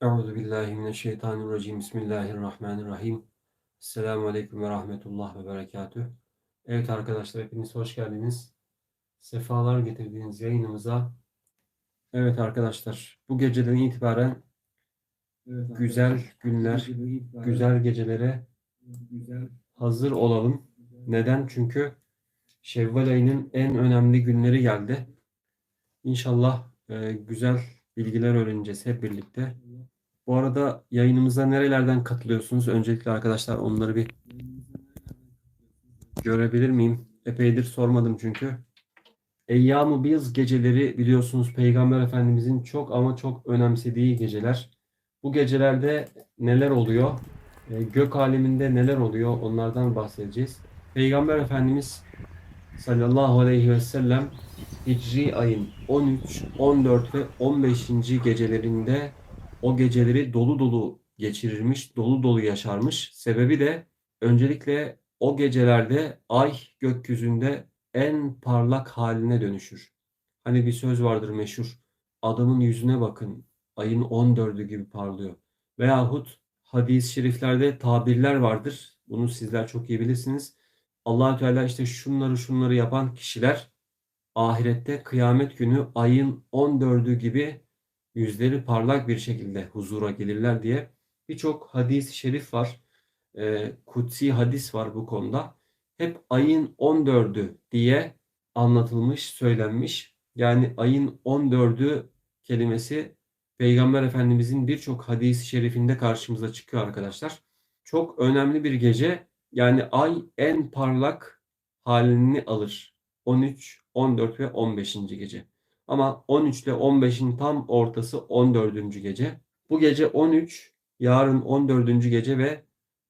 Euzu billahi mineşşeytanirracim. Bismillahirrahmanirrahim. Esselamu aleyküm ve rahmetullah ve berekatüh. Evet arkadaşlar hepiniz hoş geldiniz. Sefalar getirdiğiniz yayınımıza. Evet arkadaşlar bu geceden itibaren güzel günler, güzel gecelere hazır olalım. Neden? Çünkü Şevval ayının en önemli günleri geldi. İnşallah e, güzel bilgiler öğreneceğiz hep birlikte. Bu arada yayınımıza nerelerden katılıyorsunuz? Öncelikle arkadaşlar onları bir görebilir miyim? Epeydir sormadım çünkü. Eyyam-ı Biz geceleri biliyorsunuz Peygamber Efendimizin çok ama çok önemsediği geceler. Bu gecelerde neler oluyor? E, gök aleminde neler oluyor? Onlardan bahsedeceğiz. Peygamber Efendimiz sallallahu aleyhi ve sellem Hicri ayın 13, 14 ve 15. gecelerinde o geceleri dolu dolu geçirirmiş, dolu dolu yaşarmış. Sebebi de öncelikle o gecelerde ay gökyüzünde en parlak haline dönüşür. Hani bir söz vardır meşhur. Adamın yüzüne bakın. Ayın 14'ü gibi parlıyor. Veyahut hadis-i şeriflerde tabirler vardır. Bunu sizler çok iyi bilirsiniz. allah Teala işte şunları şunları yapan kişiler ahirette kıyamet günü ayın 14'ü gibi yüzleri parlak bir şekilde huzura gelirler diye birçok hadis-i şerif var. E, kutsi hadis var bu konuda. Hep ayın 14'ü diye anlatılmış, söylenmiş. Yani ayın 14'ü kelimesi Peygamber Efendimizin birçok hadis-i şerifinde karşımıza çıkıyor arkadaşlar. Çok önemli bir gece. Yani ay en parlak halini alır. 13, 14 ve 15. gece. Ama 13 ile 15'in tam ortası 14. gece. Bu gece 13, yarın 14. gece ve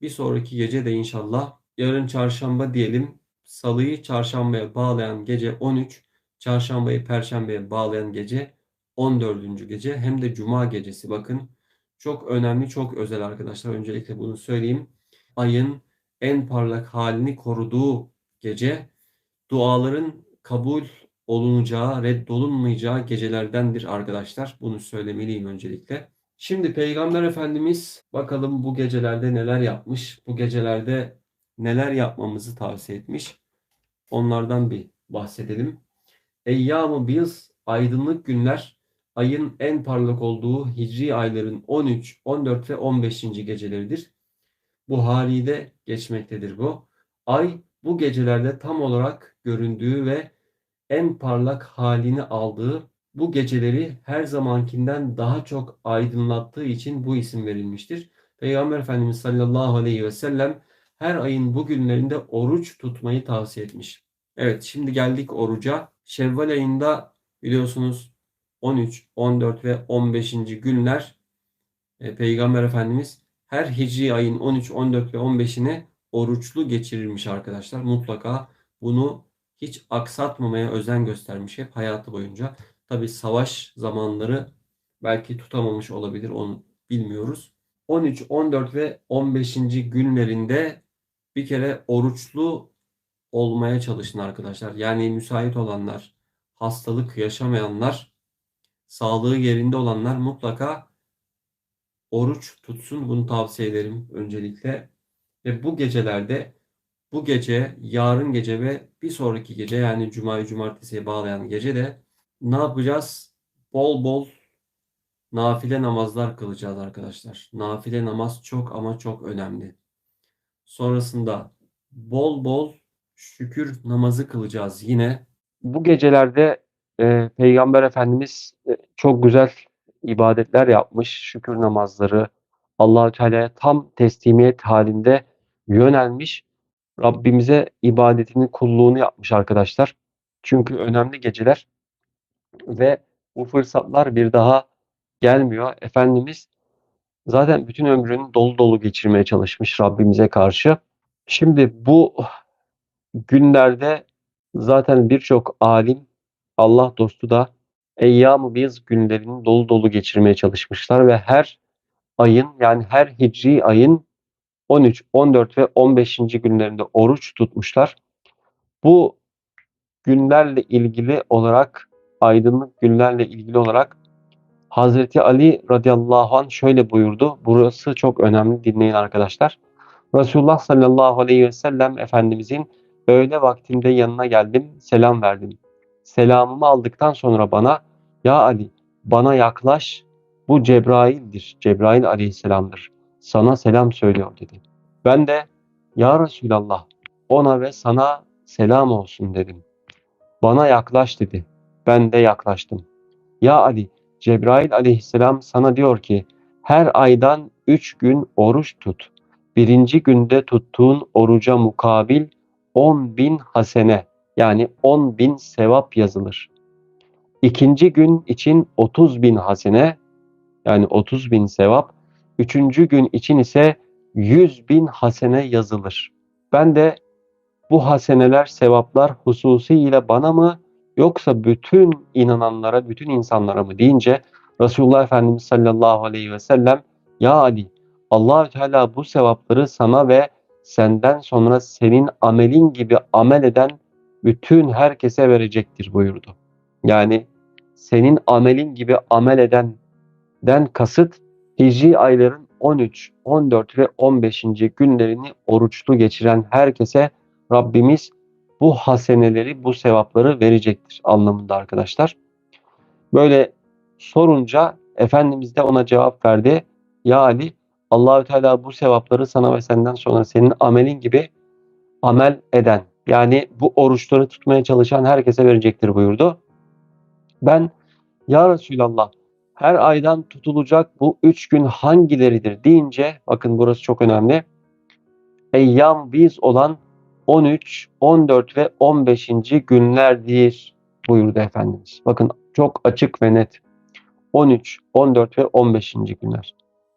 bir sonraki gece de inşallah yarın çarşamba diyelim. Salıyı çarşambaya bağlayan gece 13, çarşambayı perşembeye bağlayan gece 14. gece hem de cuma gecesi. Bakın çok önemli, çok özel arkadaşlar. Öncelikle bunu söyleyeyim. Ayın en parlak halini koruduğu gece duaların kabul olunacağı, reddolunmayacağı gecelerdendir arkadaşlar. Bunu söylemeliyim öncelikle. Şimdi Peygamber Efendimiz bakalım bu gecelerde neler yapmış, bu gecelerde neler yapmamızı tavsiye etmiş. Onlardan bir bahsedelim. Eyyam-ı Biz, aydınlık günler, ayın en parlak olduğu hicri ayların 13, 14 ve 15. geceleridir. Buhari'de geçmektedir bu. Ay bu gecelerde tam olarak göründüğü ve en parlak halini aldığı bu geceleri her zamankinden daha çok aydınlattığı için bu isim verilmiştir. Peygamber Efendimiz sallallahu aleyhi ve sellem her ayın bu günlerinde oruç tutmayı tavsiye etmiş. Evet şimdi geldik oruca. Şevval ayında biliyorsunuz 13, 14 ve 15. günler e, Peygamber Efendimiz her hicri ayın 13, 14 ve 15'ine oruçlu geçirirmiş arkadaşlar. Mutlaka bunu hiç aksatmamaya özen göstermiş hep hayatı boyunca. Tabi savaş zamanları belki tutamamış olabilir onu bilmiyoruz. 13, 14 ve 15. günlerinde bir kere oruçlu olmaya çalışın arkadaşlar. Yani müsait olanlar, hastalık yaşamayanlar, sağlığı yerinde olanlar mutlaka oruç tutsun. Bunu tavsiye ederim öncelikle. Ve bu gecelerde bu gece, yarın gece ve bir sonraki gece yani Cuma'yı Cumartesi'ye bağlayan gece de ne yapacağız? Bol bol nafile namazlar kılacağız arkadaşlar. Nafile namaz çok ama çok önemli. Sonrasında bol bol şükür namazı kılacağız yine. Bu gecelerde e, Peygamber Efendimiz e, çok güzel ibadetler yapmış. Şükür namazları, Allahü Teala'ya tam teslimiyet halinde yönelmiş. Rabbimize ibadetini, kulluğunu yapmış arkadaşlar. Çünkü önemli geceler ve bu fırsatlar bir daha gelmiyor. Efendimiz zaten bütün ömrünü dolu dolu geçirmeye çalışmış Rabbimize karşı. Şimdi bu günlerde zaten birçok alim, Allah dostu da eyyam biz günlerini dolu dolu geçirmeye çalışmışlar ve her ayın yani her hicri ayın 13, 14 ve 15. günlerinde oruç tutmuşlar. Bu günlerle ilgili olarak, aydınlık günlerle ilgili olarak Hazreti Ali radıyallahu anh şöyle buyurdu. Burası çok önemli dinleyin arkadaşlar. Resulullah sallallahu aleyhi ve sellem Efendimizin öğle vaktinde yanına geldim, selam verdim. Selamımı aldıktan sonra bana, ya Ali bana yaklaş, bu Cebrail'dir, Cebrail aleyhisselamdır. Sana selam söylüyor dedi. Ben de, ya Resulallah ona ve sana selam olsun dedim. Bana yaklaş dedi. Ben de yaklaştım. Ya Ali, Cebrail aleyhisselam sana diyor ki, her aydan üç gün oruç tut. Birinci günde tuttuğun oruca mukabil 10 bin hasene yani 10 bin sevap yazılır. İkinci gün için 30 bin hasene yani 30 bin sevap. Üçüncü gün için ise 100 bin hasene yazılır. Ben de bu haseneler, sevaplar hususiyle bana mı yoksa bütün inananlara, bütün insanlara mı deyince Resulullah Efendimiz sallallahu aleyhi ve sellem ya Ali allah Teala bu sevapları sana ve senden sonra senin amelin gibi amel eden bütün herkese verecektir buyurdu. Yani senin amelin gibi amel edenden kasıt hicri ayların 13, 14 ve 15. günlerini oruçlu geçiren herkese Rabbimiz bu haseneleri, bu sevapları verecektir anlamında arkadaşlar. Böyle sorunca Efendimiz de ona cevap verdi. Ya Ali Allahü Teala bu sevapları sana ve senden sonra senin amelin gibi amel eden yani bu oruçları tutmaya çalışan herkese verecektir buyurdu. Ben ya Resulallah her aydan tutulacak bu üç gün hangileridir deyince bakın burası çok önemli. Eyyam biz olan 13, 14 ve 15. günlerdir buyurdu Efendimiz. Bakın çok açık ve net. 13, 14 ve 15. günler.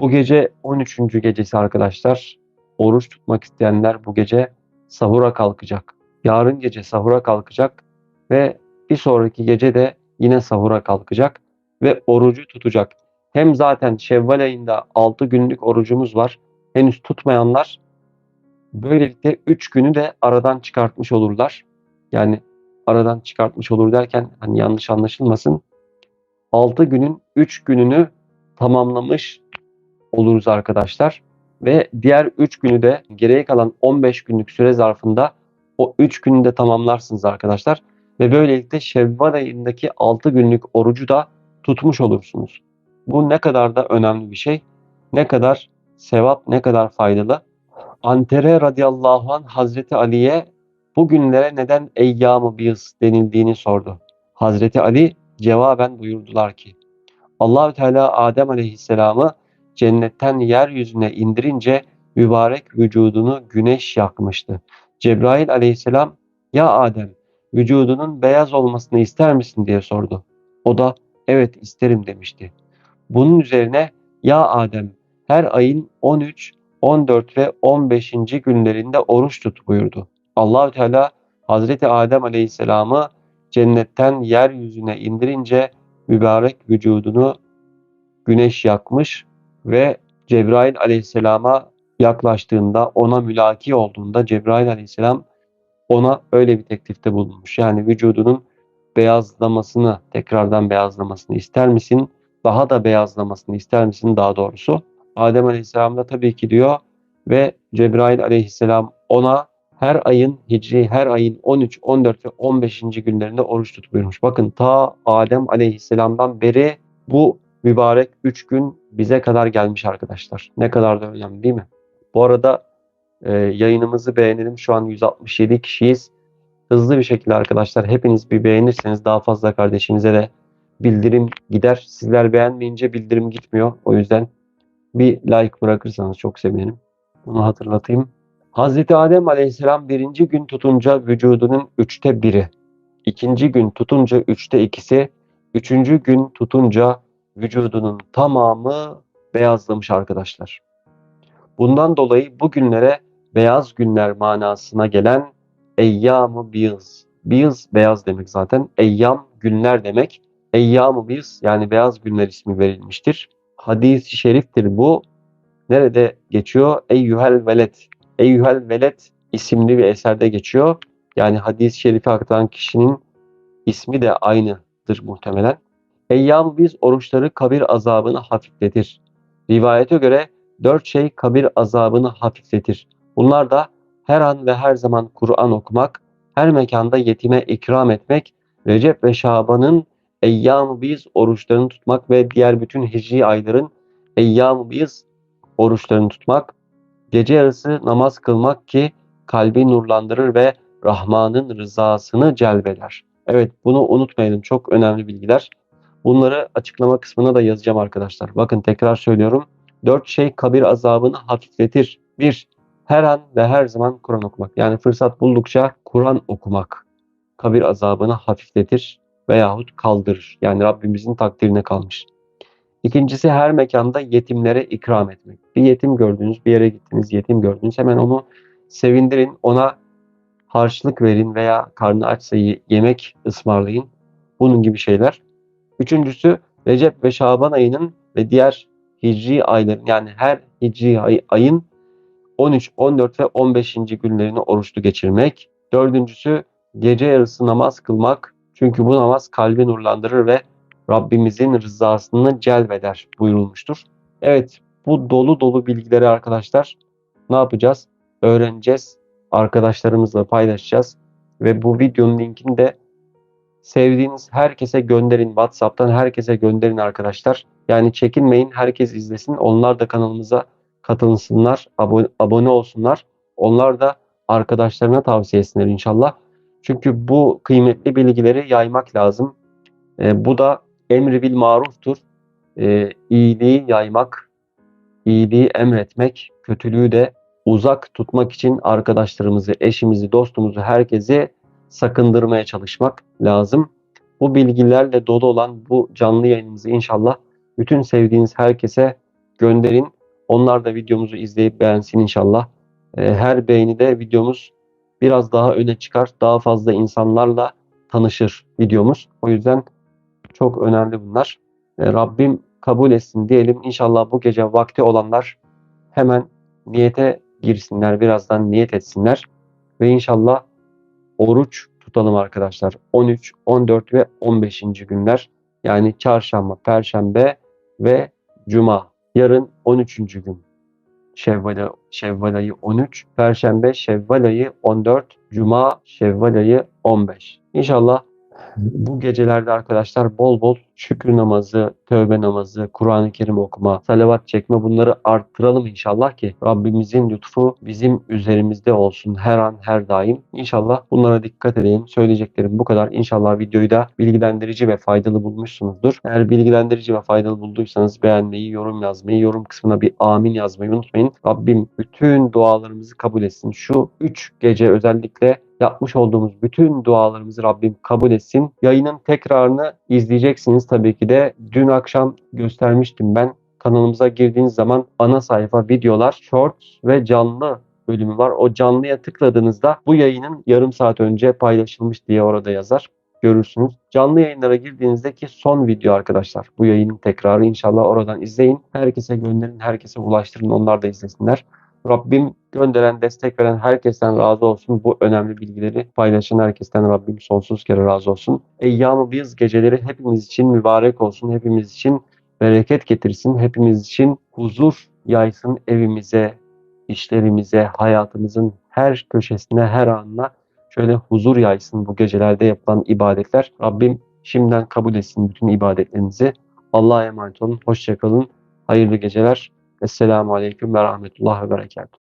Bu gece 13. gecesi arkadaşlar. Oruç tutmak isteyenler bu gece sahura kalkacak. Yarın gece sahura kalkacak ve bir sonraki gece de yine sahura kalkacak ve orucu tutacak. Hem zaten Şevval ayında 6 günlük orucumuz var. Henüz tutmayanlar böylelikle 3 günü de aradan çıkartmış olurlar. Yani aradan çıkartmış olur derken hani yanlış anlaşılmasın. 6 günün 3 gününü tamamlamış oluruz arkadaşlar. Ve diğer 3 günü de geriye kalan 15 günlük süre zarfında o 3 günü de tamamlarsınız arkadaşlar. Ve böylelikle Şevval ayındaki 6 günlük orucu da tutmuş olursunuz. Bu ne kadar da önemli bir şey. Ne kadar sevap, ne kadar faydalı. Antere radıyallahu anh Hazreti Ali'ye bu günlere neden eyyam-ı biz denildiğini sordu. Hazreti Ali cevaben buyurdular ki Allahü Teala Adem aleyhisselamı cennetten yeryüzüne indirince mübarek vücudunu güneş yakmıştı. Cebrail aleyhisselam ya Adem vücudunun beyaz olmasını ister misin diye sordu. O da evet isterim demişti. Bunun üzerine ya Adem her ayın 13, 14 ve 15. günlerinde oruç tut buyurdu. Allahü Teala Hazreti Adem Aleyhisselam'ı cennetten yeryüzüne indirince mübarek vücudunu güneş yakmış ve Cebrail aleyhisselama yaklaştığında, ona mülaki olduğunda Cebrail aleyhisselam ona öyle bir teklifte bulunmuş. Yani vücudunun beyazlamasını, tekrardan beyazlamasını ister misin? Daha da beyazlamasını ister misin daha doğrusu? Adem aleyhisselam da tabii ki diyor ve Cebrail aleyhisselam ona her ayın hicri her ayın 13, 14 ve 15. günlerinde oruç tut buyurmuş. Bakın ta Adem aleyhisselamdan beri bu mübarek 3 gün bize kadar gelmiş arkadaşlar. Ne kadar da önemli değil mi? Bu arada e, yayınımızı beğenelim. Şu an 167 kişiyiz. Hızlı bir şekilde arkadaşlar hepiniz bir beğenirseniz daha fazla kardeşinize de bildirim gider. Sizler beğenmeyince bildirim gitmiyor. O yüzden bir like bırakırsanız çok sevinirim. Bunu hatırlatayım. Hazreti Adem Aleyhisselam birinci gün tutunca vücudunun üçte biri, ikinci gün tutunca üçte ikisi, üçüncü gün tutunca vücudunun tamamı beyazlamış arkadaşlar. Bundan dolayı bu günlere beyaz günler manasına gelen eyyam-ı biyız. Biyız beyaz demek zaten. Eyyam günler demek. Eyyam-ı biyız yani beyaz günler ismi verilmiştir. Hadis-i şeriftir bu. Nerede geçiyor? Eyyuhel velet. Eyyuhel velet isimli bir eserde geçiyor. Yani hadis-i şerifi aktaran kişinin ismi de aynıdır muhtemelen. Eyyam biz oruçları kabir azabını hafifletir. Rivayete göre dört şey kabir azabını hafifletir. Bunlar da her an ve her zaman Kur'an okumak, her mekanda yetime ikram etmek, Recep ve Şaban'ın eyyam biz oruçlarını tutmak ve diğer bütün hicri ayların eyyam biz oruçlarını tutmak, gece yarısı namaz kılmak ki kalbi nurlandırır ve Rahman'ın rızasını celbeder. Evet bunu unutmayalım. Çok önemli bilgiler. Bunları açıklama kısmına da yazacağım arkadaşlar. Bakın tekrar söylüyorum. Dört şey kabir azabını hafifletir. Bir, her an ve her zaman Kur'an okumak. Yani fırsat buldukça Kur'an okumak kabir azabını hafifletir veyahut kaldırır. Yani Rabbimizin takdirine kalmış. İkincisi her mekanda yetimlere ikram etmek. Bir yetim gördünüz, bir yere gittiniz, yetim gördünüz. Hemen onu sevindirin, ona harçlık verin veya karnı açsa yemek ısmarlayın. Bunun gibi şeyler. Üçüncüsü Recep ve Şaban ayının ve diğer hicri ayların yani her hicri ay, ayın 13, 14 ve 15. günlerini oruçlu geçirmek. Dördüncüsü gece yarısı namaz kılmak. Çünkü bu namaz kalbi nurlandırır ve Rabbimizin rızasını celbeder buyurulmuştur. Evet bu dolu dolu bilgileri arkadaşlar ne yapacağız? Öğreneceğiz. Arkadaşlarımızla paylaşacağız. Ve bu videonun linkini de sevdiğiniz herkese gönderin. WhatsApp'tan herkese gönderin arkadaşlar. Yani çekinmeyin. Herkes izlesin. Onlar da kanalımıza katılsınlar. Abone, abone olsunlar. Onlar da arkadaşlarına tavsiye etsinler inşallah. Çünkü bu kıymetli bilgileri yaymak lazım. E, bu da emri bil maruftur. E, iyiliği yaymak, iyiliği emretmek, kötülüğü de uzak tutmak için arkadaşlarımızı, eşimizi, dostumuzu, herkesi sakındırmaya çalışmak lazım. Bu bilgilerle dolu olan bu canlı yayınımızı inşallah bütün sevdiğiniz herkese gönderin. Onlar da videomuzu izleyip beğensin inşallah. E, her beğeni de videomuz biraz daha öne çıkar. Daha fazla insanlarla tanışır videomuz. O yüzden çok önemli bunlar. E, Rabbim kabul etsin diyelim. İnşallah bu gece vakti olanlar hemen niyete girsinler. Birazdan niyet etsinler. Ve inşallah oruç tutalım arkadaşlar. 13, 14 ve 15. günler. Yani çarşamba, perşembe ve cuma. Yarın 13. gün. Şevval, Şevval ayı 13, Perşembe Şevval ayı 14, Cuma Şevval ayı 15. İnşallah bu gecelerde arkadaşlar bol bol şükür namazı, tövbe namazı, Kur'an-ı Kerim okuma, salavat çekme bunları arttıralım inşallah ki Rabbimizin lütfu bizim üzerimizde olsun her an her daim. İnşallah bunlara dikkat edeyim. Söyleyeceklerim bu kadar. İnşallah videoyu da bilgilendirici ve faydalı bulmuşsunuzdur. Eğer bilgilendirici ve faydalı bulduysanız beğenmeyi, yorum yazmayı, yorum kısmına bir amin yazmayı unutmayın. Rabbim bütün dualarımızı kabul etsin. Şu üç gece özellikle yapmış olduğumuz bütün dualarımızı Rabbim kabul etsin. Yayının tekrarını izleyeceksiniz tabii ki de. Dün akşam göstermiştim ben. Kanalımıza girdiğiniz zaman ana sayfa videolar, shorts ve canlı bölümü var. O canlıya tıkladığınızda bu yayının yarım saat önce paylaşılmış diye orada yazar. Görürsünüz. Canlı yayınlara girdiğinizdeki son video arkadaşlar. Bu yayının tekrarı inşallah oradan izleyin. Herkese gönderin, herkese ulaştırın. Onlar da izlesinler. Rabbim gönderen, destek veren herkesten razı olsun. Bu önemli bilgileri paylaşan herkesten Rabbim sonsuz kere razı olsun. Eyyam-ı biz geceleri hepimiz için mübarek olsun. Hepimiz için bereket getirsin. Hepimiz için huzur yaysın evimize, işlerimize, hayatımızın her köşesine, her anına şöyle huzur yaysın bu gecelerde yapılan ibadetler. Rabbim şimdiden kabul etsin bütün ibadetlerinizi. Allah'a emanet olun. Hoşçakalın. Hayırlı geceler. Esselamu Aleyküm ve Rahmetullah ve Berekatuhu.